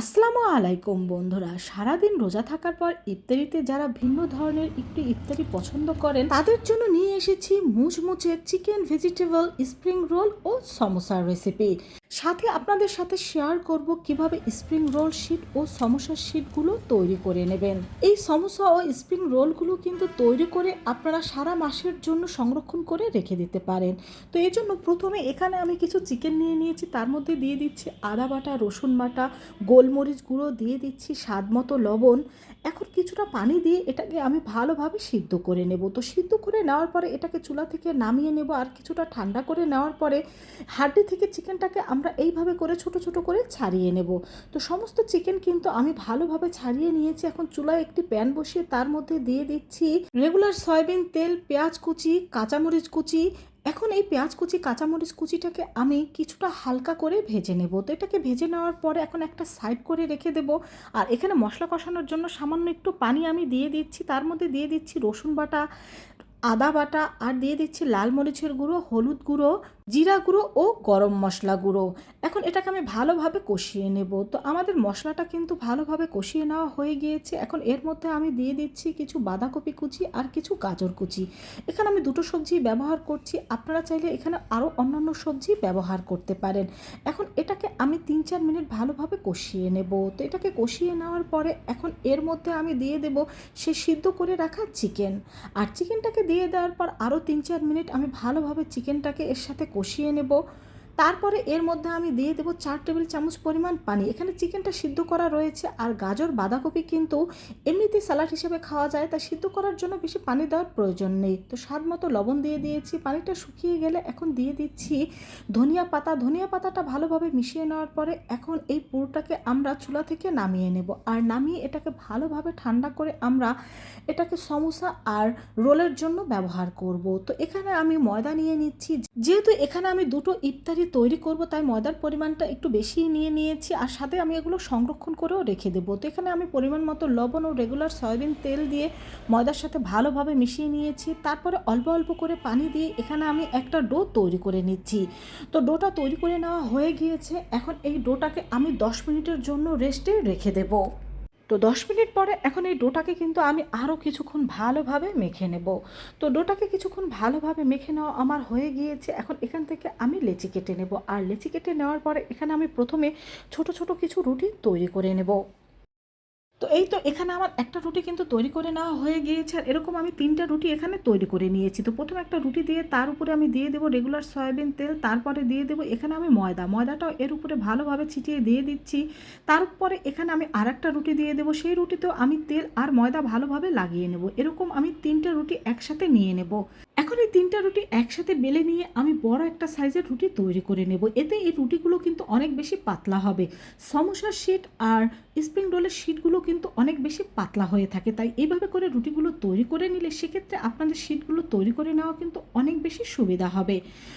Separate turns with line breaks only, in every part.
আসসালামু আলাইকুম বন্ধুরা। সারাদিন রোজা থাকার পর ইফতারিতে যারা ভিন্ন ধরনের একটু ইফতারি পছন্দ করেন, তাদের জন্য নিয়ে এসেছি মুচমুচে চিকেন ভেজিটেবল, স্প্রিং রোল ও সমোসার রেসিপি সাথে আপনাদের সাথে শেয়ার করব কীভাবে স্প্রিং রোল শিট ও সমোসার শিটগুলো তৈরি করে নেবেন। এই সমস্যা ও স্প্রিং রোলগুলো কিন্তু তৈরি করে আপনারা সারা মাসের জন্য সংরক্ষণ করে রেখে দিতে পারেন। তো এই জন্য প্রথমে এখানে আমি কিছু চিকেন নিয়ে নিয়েছি, তার মধ্যে দিয়ে দিচ্ছি আদা বাটা, রসুন বাটা, গোলমরিচ গুঁড়ো, দিয়ে দিচ্ছি স্বাদ মতো লবণ। এখন কিছুটা পানি দিয়ে এটাকে আমি ভালোভাবে সিদ্ধ করে নেব। তো সিদ্ধ করে নেওয়ার পরে এটাকে চুলা থেকে নামিয়ে নেব আর কিছুটা ঠান্ডা করে নেওয়ার পরে হাড্ডি থেকে চিকেনটাকে আমরা এইভাবে করে ছোট ছোট করে ছাড়িয়ে নেব। তো সমস্ত চিকেন কিন্তু আমি ভালোভাবে ছাড়িয়ে নিয়েছি। এখন চুলায় একটি প্যান বসিয়ে তার মধ্যে দিয়ে দিচ্ছি রেগুলার সয়াবিন তেল, পেঁয়াজ কুচি, কাঁচামরিচ কুচি। এখন এই পেঁয়াজ কুচি, কাঁচামরিচ কুচিটাকে আমি কিছুটা হালকা করে ভেজে নেব। তো এটাকে ভেজে নেওয়ার পরে এখন একটা সাইড করে রেখে দেব। আর এখানে মশলা কষানোর জন্য সামান্য একটু পানি আমি দিয়ে দিচ্ছি। তার মধ্যে দিয়ে দিচ্ছি রসুন বাটা, আদা বাটা, আর দিয়ে দিচ্ছি লাল মরিচের গুঁড়ো, হলুদ গুঁড়ো। জিরা গুঁড়ো ও গরম মশলা গুঁড়ো। এখন এটাকে আমি ভালোভাবে কষিয়ে নেব। তো আমাদের মশলাটা কিন্তু ভালোভাবে কষিয়ে নেওয়া হয়ে গিয়েছে। এখন এর মধ্যে আমি দিয়ে দিচ্ছি কিছু বাঁধাকপি কুচি আর কিছু গাজর কুচি। এখানে আমি দুটো সবজি ব্যবহার করছি। আপনারা চাইলে এখানে আরও অন্যান্য সবজি ব্যবহার করতে পারেন। এখন এটাকে আমি তিন চার মিনিট ভালোভাবে কষিয়ে নেব। তো এটাকে কষিয়ে নেওয়ার পরে এখন এর মধ্যে আমি দিয়ে দেব সে সিদ্ধ করে রাখা চিকেন। আর চিকেনটাকে দিয়ে দেওয়ার পর আরও তিন চার মিনিট আমি ভালোভাবে চিকেনটাকে এর সাথে কষিয়ে নেব। তারপরে এর মধ্যে আমি দিয়ে দেবো চার টেবিল চামচ পরিমাণ পানি। এখানে চিকেনটা সিদ্ধ করা রয়েছে আর গাজর, বাঁধাকপি কিন্তু এমনিতে স্যালাড হিসেবে খাওয়া যায় তা সিদ্ধ করার জন্য বেশি পানি দেওয়ার প্রয়োজন নেই। তো স্বাদ মতো লবণ দিয়ে দিয়েছি, পানিটা শুকিয়ে গেলে এখন দিয়ে দিচ্ছি ধনিয়া পাতা। ধনিয়া পাতাটা ভালোভাবে মিশিয়ে নেওয়ার পরে এখন এই পুরোটাকে আমরা চুলা থেকে নামিয়ে নেব। আর নামিয়ে এটাকে ভালোভাবে ঠান্ডা করে আমরা এটাকে সমোসা আর রোলের জন্য ব্যবহার করব। তো এখানে আমি ময়দা নিয়ে নিচ্ছি। যেহেতু এখানে আমি দুটো ইফতারি তৈরি করব, তাই ময়দার পরিমাণটা একটু বেশি নিয়ে নিয়েছি। আর সাথে আমি এগুলো সংরক্ষণ করেও রেখে দেবো। তো এখানে আমি পরিমাণ মতো লবণ ও রেগুলার সয়াবিন তেল দিয়ে ময়দার সাথে ভালোভাবে মিশিয়ে নিয়েছি। তারপরে অল্প অল্প করে পানি দিয়ে এখানে আমি একটা ডো তৈরি করে নিচ্ছি। তো ডোটা তৈরি করে নেওয়া হয়ে গিয়েছে। এখন এই ডোটাকে আমি দশ মিনিটের জন্য রেস্টে রেখে দেবো। তো দশ মিনিট পরে এখন এই ডোটাকে কিন্তু আমি আরও কিছুক্ষণ ভালোভাবে মেখে নেব। তো ডোটাকে কিছুক্ষণ ভালোভাবে মেখে নেওয়া আমার হয়ে গিয়েছে। এখন এখান থেকে আমি লেচি কেটে নেব। আর লেচি কেটে নেওয়ার পরে এখানে আমি প্রথমে ছোট ছোট কিছু রুটি তৈরি করে নেব। তো এই তো এখানে আমার একটা রুটি কিন্তু তৈরি করে নেওয়া হয়ে গিয়েছে। আর এরকম আমি তিনটা রুটি এখানে তৈরি করে নিয়েছি। তো প্রথমে একটা রুটি দিয়ে তার উপরে আমি দিয়ে দেবো রেগুলার সয়াবিন তেল, তারপরে দিয়ে দেবো এখানে আমি ময়দা। ময়দাটাও এর উপরে ভালোভাবে ছিটিয়ে দিয়ে দিচ্ছি। তারপরে এখানে আমি আর একটা রুটি দিয়ে দেবো। সেই রুটিতেও আমি তেল আর ময়দা ভালোভাবে লাগিয়ে নেব। এরকম আমি তিনটে রুটি একসাথে নিয়ে নেব। এখন এই তিনটা রুটি একসাথে বেলে নিয়ে আমি বড় একটা সাইজের রুটি তৈরি করে নেব। এতে এই রুটিগুলো কিন্তু অনেক বেশি পাতলা হবে। সমস্যার শিট আর স্প্রিং রোলের শিটগুলো কিন্তু অনেক বেশি পাতলা হয়ে থাকে। তাই এইভাবে করে রুটিগুলো তৈরি করে নিলে সেক্ষেত্রে আপনাদের শিটগুলো তৈরি করে নেওয়া কিন্তু অনেক বেশি সুবিধা হবে।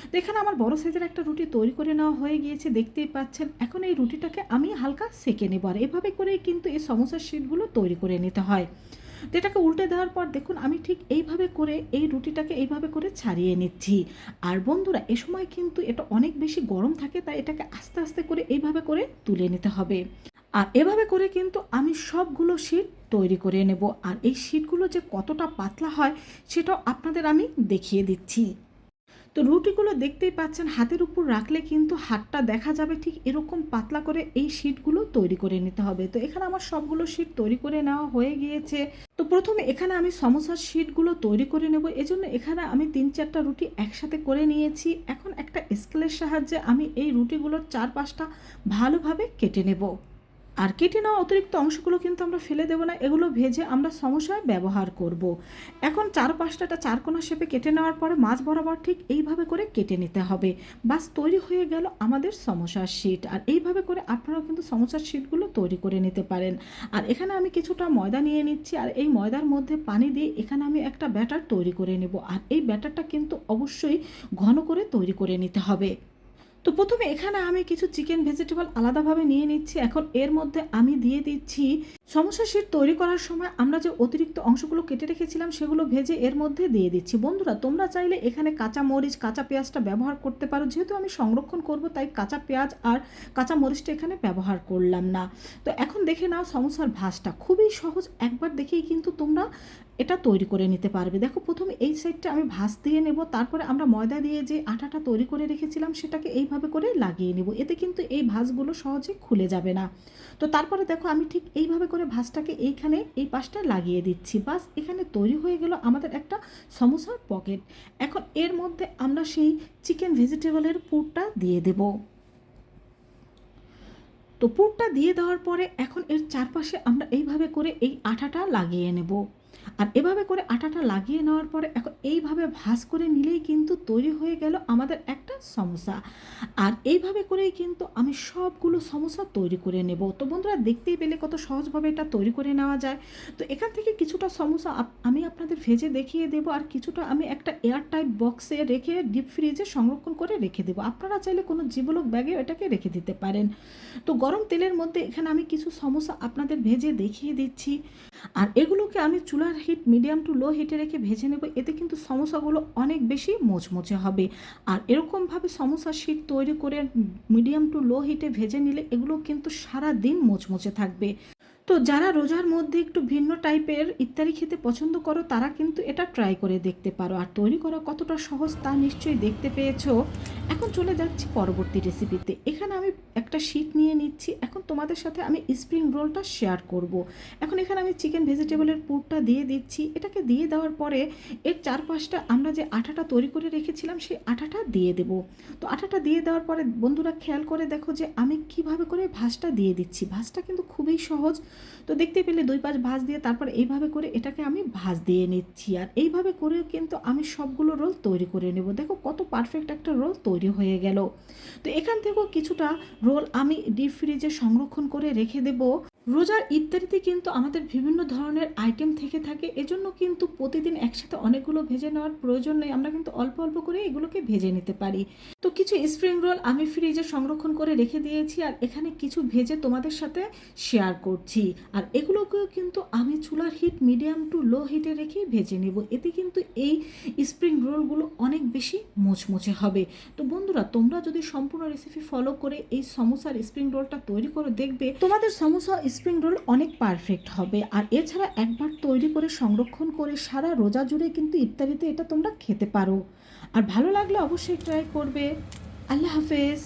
তো এখানে আমার বড় সাইজের একটা রুটি তৈরি করে নেওয়া হয়ে গিয়েছে, দেখতেই পাচ্ছেন। এখন এই রুটিটাকে আমি হালকা সেকে নেব। আর এভাবে করেই কিন্তু এই সমস্যার শিটগুলো তৈরি করে নিতে হয়। এটাকে উল্টে দেওয়ার পর দেখুন, আমি ঠিক এইভাবে করে এই রুটিটাকে এইভাবে করে ছাড়িয়ে নিচ্ছি। আর বন্ধুরা, এ সময় কিন্তু এটা অনেক বেশি গরম থাকে, তাই এটাকে আস্তে আস্তে করে এইভাবে করে তুলে নিতে হবে। আর এভাবে করে কিন্তু আমি সবগুলো শীট তৈরি করে নেব। আর এই শীটগুলো যে কতটা পাতলা হয়, সেটাও আপনাদের আমি দেখিয়ে দিচ্ছি। তো রুটিগুলো দেখতেই পাচ্ছেন, হাতের উপর রাখলে কিন্তু হাতটা দেখা যাবে ঠিক এরকম পাতলা করে এই শিটগুলো তৈরি করে নিতে হবে। তো এখানে আমার সবগুলো শিট তৈরি করে নেওয়া হয়ে গিয়েছে। তো প্রথমে এখানে আমি সমোসার শিটগুলো তৈরি করে নেব। এজন্য এখানে আমি তিন চারটা রুটি একসাথে করে নিয়েছি। এখন একটা স্কেলের সাহায্যে আমি এই রুটিগুলোর চার পাঁচটা ভালোভাবে কেটে নেব। আর কেটে নেওয়া অতিরিক্ত অংশগুলো কিন্তু আমরা ফেলে দেবো না, এগুলো ভেজে আমরা সমস্যায় ব্যবহার করব। এখন চার পাঁচটাটা চারকোনা শেপে কেটে নেওয়ার পরে মাছ বরাবর ঠিক এইভাবে করে কেটে নিতে হবে। বাস তৈরি হয়ে গেল আমাদের সমস্যার শিট। আর এইভাবে করে আপনারাও কিন্তু সমস্যার শিটগুলো তৈরি করে নিতে পারেন। আর এখানে আমি কিছুটা ময়দা নিয়ে নিচ্ছি। আর এই ময়দার মধ্যে পানি দিয়ে এখানে আমি একটা ব্যাটার তৈরি করে নেব। আর এই ব্যাটারটা কিন্তু অবশ্যই ঘন করে তৈরি করে নিতে হবে। তো প্রথমে এখানে আমি কিছু চিকেন ভেজিটেবল আলাদাভাবে নিয়ে নিচ্ছি। এখন এর মধ্যে আমি দিয়ে দিচ্ছি সমস্যা শীট তৈরি করার সময় আমরা যে অতিরিক্ত অংশগুলো কেটে রেখেছিলাম সেগুলো ভেজে এর মধ্যে দিয়ে দিচ্ছি। বন্ধুরা, তোমরা চাইলে এখানে কাঁচা মরিচ, কাঁচা পেঁয়াজটা ব্যবহার করতে পারো। যেহেতু আমি সংরক্ষণ করব, তাই কাঁচা পেঁয়াজ আর কাঁচা মরিচটা এখানে ব্যবহার করলাম না। তো এখন দেখে নাও সমস্যার ভাসটা খুবই সহজ, একবার দেখেই কিন্তু তোমরা এটা তৈরি করে নিতে পারবে। দেখো, প্রথমে এই সাইডটা আমি ভাজ দিয়ে নেব, তারপরে আমরা ময়দা দিয়ে যে আটাটা তৈরি করে রেখেছিলাম, সেটাকে এইভাবে করে লাগিয়ে নেব। এতে কিন্তু এই ভাঁজগুলো সহজে খুলে যাবে না। তো তারপরে দেখো, আমি ঠিক এইভাবে করে ভাঁজটাকে এইখানে এই পাশটা লাগিয়ে দিচ্ছি। বাস, এখানে তৈরি হয়ে গেল আমাদের একটা সমোসার পকেট। এখন এর মধ্যে আমরা সেই চিকেন ভেজিটেবলের পুরটা দিয়ে দেবো। তো পুরটা দিয়ে দেওয়ার পরে এখন এর চারপাশে আমরা এইভাবে করে এই আটাটা লাগিয়ে নেব। আর এভাবে করে আটাটা লাগিয়ে নেওয়ার পরে এখন এইভাবে ভাঁজ করে নিলেই কিন্তু তৈরি হয়ে গেল আমাদের একটা সমোসা। আর এইভাবে করেই কিন্তু আমি সবগুলো সমোসা তৈরি করে নেব। তো বন্ধুরা দেখতেই পেলে কত সহজভাবে এটা তৈরি করে নেওয়া যায়। তো এখান থেকে কিছুটা সমোসা আপ- আমি আপনাদের ভেজে দেখিয়ে দেবো আর কিছুটা আমি একটা এয়ার টাইট বক্সে রেখে ডিপ ফ্রিজে সংরক্ষণ করে রেখে দেবো। আপনারা চাইলে কোনো জীবলোক ব্যাগে এটাকে রেখে দিতে পারেন। তো গরম তেলের মধ্যে এখানে আমি কিছু সমোসা আপনাদের ভেজে দেখিয়ে দিচ্ছি। আর এগুলোকে আমি চুলার হিট মিডিয়াম টু লো হিটে রেখে ভেজে নেব। এতে কিন্তু সমস্যাগুলো অনেক বেশি মোচমোচে হবে। আর এরকমভাবে সমোসা শীত তৈরি করে মিডিয়াম টু লো হিটে ভেজে নিলে এগুলো কিন্তু সারা দিন মোচমোচে থাকবে। তো যারা রোজার মধ্যে একটু ভিন্ন টাইপের ইত্যাদি খেতে পছন্দ করো, তারা কিন্তু এটা ট্রাই করে দেখতে পারো। আর তৈরি করা কতটা সহজ তা নিশ্চয়ই দেখতে পেয়েছ। এখন চলে যাচ্ছি পরবর্তী রেসিপিতে এখানে আমি একটা শীট নিয়ে নিচ্ছি। এখন তোমাদের সাথে আমি স্প্রিং রোলটা শেয়ার করব। এখন এখানে আমি চিকেন ভেজিটেবলের পুরটা দিয়ে দিচ্ছি। এটাকে দিয়ে দেওয়ার পরে এর চারপাশটা আমরা যে আটাটা তৈরি করে রেখেছিলাম, সেই আটাটা দিয়ে দেব। তো আটাটা দিয়ে দেওয়ার পরে বন্ধুরা খেয়াল করে দেখো যে আমি কীভাবে করে ভাঁজটা দিয়ে দিচ্ছি। ভাঁজটা কিন্তু খুবই সহজ। তো দেখতে পেলে দুই পাশ ভাঁজ দিয়ে তারপর এইভাবে করে এটাকে আমি ভাঁজ দিয়ে নিচ্ছি। আর এইভাবে করে কিন্তু আমি সবগুলো রোল তৈরি করে নেব। দেখো কত পারফেক্ট একটা রোল তৈরি হয়ে গেল। তো এখান থেকেও কিছুটা রোল আমি ডিপ ফ্রিজে সংরক্ষণ করে রেখে দেব। রোজার ইত্যাদিতে কিন্তু আমাদের বিভিন্ন ধরনের আইটেম থেকে থাকে, এজন্য কিন্তু প্রতিদিন একসাথে অনেকগুলো ভেজে নেওয়ার প্রয়োজন নেই। আমরা কিন্তু অল্প অল্প করে এগুলোকে ভেজে নিতে পারি। তো কিছু স্প্রিং রোল আমি ফ্রিজে সংরক্ষণ করে রেখে দিয়েছি, আর এখানে কিছু ভেজে তোমাদের সাথে শেয়ার করছি। আর এগুলোকেও কিন্তু আমি চুলার হিট মিডিয়াম টু লো হিটে রেখে ভেজে নেব। এতে কিন্তু এই স্প্রিং রোলগুলো অনেক বেশি মোচমোচে হবে। তো বন্ধুরা, তোমরা যদি সম্পূর্ণ রেসিপি ফলো করে এই সমোসার স্প্রিং রোলটা তৈরি করে দেখবে, তোমাদের সমোসা স্প্রিং রোল অনেক পারফেক্ট হবে। আর এছাড়া একবার তৈরি করে সংরক্ষণ করে সারা রোজা জুড়ে কিন্তু ইফতারিতে এটা তোমরা খেতে পারো। আর ভালো লাগলে অবশ্যই ট্রাই করবে। আল্লাহ হাফেজ।